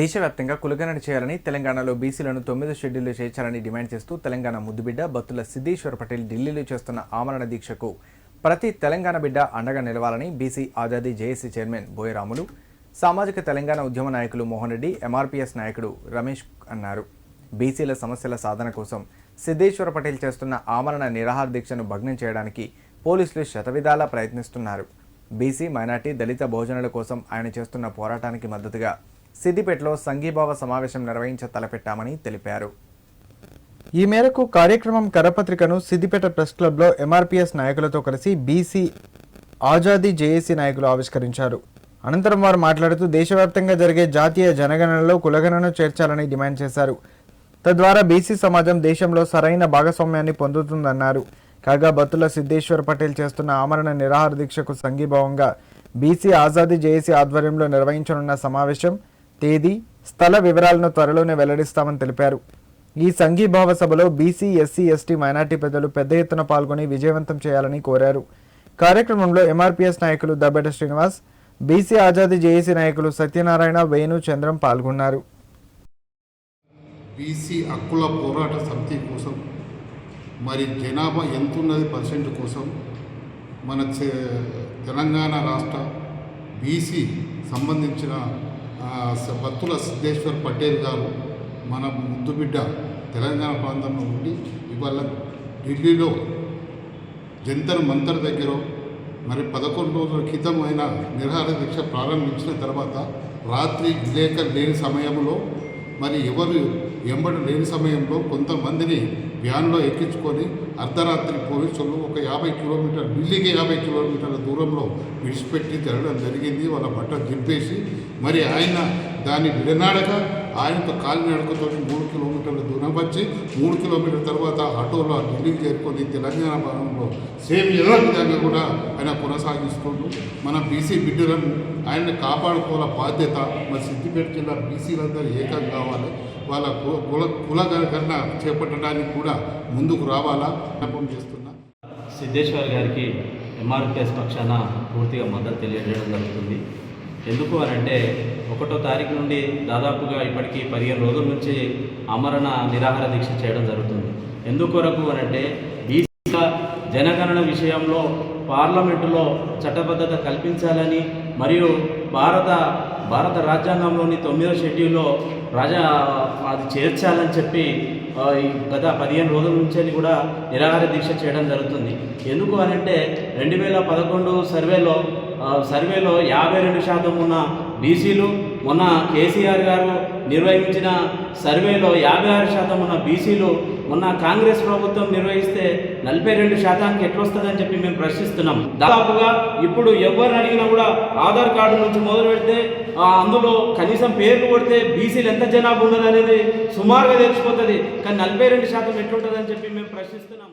దేశవ్యాప్తంగా కులగణన చేయాలని తెలంగాణలో బీసీలను తొమ్మిదో షెడ్యూల్లో చేర్చాలని డిమాండ్ చేస్తూ తెలంగాణ ముద్దుబిడ్డ బత్తుల సిద్ధేశ్వర్ పటేల్ ఢిల్లీలో చేస్తున్న ఆమరణ దీక్షకు ప్రతి తెలంగాణ బిడ్డ అండగా నిలవాలని BC Azadi JAC chairman Boyaramulu సామాజిక తెలంగాణ ఉద్యమ నాయకులు మోహన్ రెడ్డి ఎంఆర్పీఎస్ నాయకుడు రమేష్ అన్నారు. బీసీల సమస్యల సాధన కోసం సిద్ధేశ్వర పటేల్ చేస్తున్న ఆమరణ నిరాహార దీక్షను భగ్నం చేయడానికి పోలీసులు శతవిధాలా ప్రయత్నిస్తున్నారు. బీసీ మైనార్టీ దళిత భోజనాల కోసం ఆయన చేస్తున్న పోరాటానికి మద్దతుగా సిద్దిపేటలో సంఘీభావ సమావేశం నిర్వహించ తలపెట్టామని తెలిపారు. ఈ మేరకు కార్యక్రమం కరపత్రికను సిద్దిపేట ప్రెస్ క్లబ్లో ఎంఆర్పీఎస్ నాయకులతో కలిసి బీసీ ఆజాదీ జేఏసీ నాయకులు ఆవిష్కరించారు. అనంతరం వారు మాట్లాడుతూ దేశవ్యాప్తంగా జరిగే జాతీయ జనగణనలో కులగణను చేర్చాలని డిమాండ్ చేశారు. తద్వారా బీసీ సమాజం దేశంలో సరైన భాగస్వామ్యాన్ని పొందుతుందన్నారు. కాగా బత్తుల సిద్ధేశ్వర్ పటేల్ చేస్తున్న ఆమరణ నిరాహార దీక్షకు సంఘీభావంగా బీసీ ఆజాదీ జేఏసీ ఆధ్వర్యంలో నిర్వహించనున్న సమావేశం తేదీ స్థల వివరాలను త్వరలోనే వెల్లడిస్తామని తెలిపారు. ఈ సంఘీభావ సభలో బీసీ ఎస్సీ ఎస్టీ మైనార్టీ పెద్దలు పెద్ద ఎత్తున పాల్గొని విజయవంతం చేయాలని కోరారు. కార్యక్రమంలో ఎంఆర్పీఎస్ నాయకులు దబ్బెట శ్రీనివాస్ బీసీ ఆజాదీ జేఏసీ నాయకులు సత్యనారాయణ వేణు చంద్రం పాల్గొన్నారు. బీసీ హక్కుల పోరాట సమితి కోసం మరి జనాభా ఎంత ఉన్నది పర్సెంట్ కోసం మన తెలంగాణ రాష్ట్ర బీసీ సంబంధించిన ఆ, బత్తుల సిద్ధేశ్వర్ పటేల్ గారు మన ముద్దుబిడ్డ తెలంగాణ ప్రాంతంలో ఉండి ఇవాళ ఢిల్లీలో జంతర్ మంతర్ దగ్గర మరి పదకొండు రోజుల క్రితం ఆయన నిరాహార దీక్ష ప్రారంభించిన తర్వాత రాత్రి విలేకరు లేని సమయంలో మరి ఎవరు ఎంబడి లేని సమయంలో కొంతమందిని వ్యాన్లో ఎక్కించుకొని అర్ధరాత్రి పోలీసులు ఒక యాభై కిలోమీటర్ ఢిల్లీకి యాభై కిలోమీటర్ల దూరంలో విడిచిపెట్టి తిరగడం జరిగింది. వాళ్ళ బట్ట దింపేసి మరి ఆయన దాన్ని విడనాడక ఆయనతో కాలినడకతో మూడు కిలోమీటర్ల దూరం వచ్చి మూడు కిలోమీటర్ల తర్వాత ఆటోలో ఢిల్లీకి చేరుకొని తెలంగాణ భవనంలో సేమ్ ఏదో విధంగా కూడా ఆయన కొనసాగిస్తుంటూ మన బీసీ బిడ్డలను ఆయన్ని కాపాడుకోవాల బాధ్యత మరి సిద్దిపేట జిల్లా బీసీలందరూ ఏకం కావాలి. వాళ్ళ కు- కుల కులగణన చేపట్టడానికి కూడా ముందుకు రావాలా విన్నపం చేస్తున్నా. సిద్ధేశ్వర్ గారికి ఎంఆర్పిఎస్ పక్షాన పూర్తిగా మద్దతు తెలియజేయడం జరుగుతుంది. ఎందుకు అని అంటే ఒకటో తారీఖు నుండి దాదాపుగా ఇప్పటికీ పదిహేను రోజుల నుంచి అమరణ నిరాహార దీక్ష చేయడం జరుగుతుంది. ఎందుకొరకు అని అంటే జనగణన విషయంలో పార్లమెంటులో చట్టబద్ధత కల్పించాలని మరియు భారత భారత రాజ్యాంగంలోని తొమ్మిదో షెడ్యూల్లో రాజా అది చేర్చాలని చెప్పి గత పదిహేను రోజుల నుంచి కూడా నిరాహార దీక్ష చేయడం జరుగుతుంది. ఎందుకు అని అంటే రెండు వేల పదకొండు సర్వేలో సర్వేలో యాభై రెండు శాతం ఉన్న బీసీలు మొన్న కేసీఆర్ గారు నిర్వహించిన సర్వేలో యాభై ఆరు శాతం ఉన్న బీసీలు మొన్న కాంగ్రెస్ ప్రభుత్వం నిర్వహిస్తే నలభై రెండు శాతానికి ఎట్లొస్తుందని చెప్పి మేము ప్రశ్నిస్తున్నాం. దాదాపుగా ఇప్పుడు ఎవరు అడిగినా కూడా ఆధార్ కార్డు నుంచి మొదలు పెడితే ఆ, అందులో కనీసం పేర్లు కొడితే బీసీలు ఎంత జనాభా ఉన్నది అనేది సుమారుగా తెలిసిపోతుంది. కానీ నలభై రెండు శాతం ఎట్లుంటుందని చెప్పి మేము ప్రశ్నిస్తున్నాం.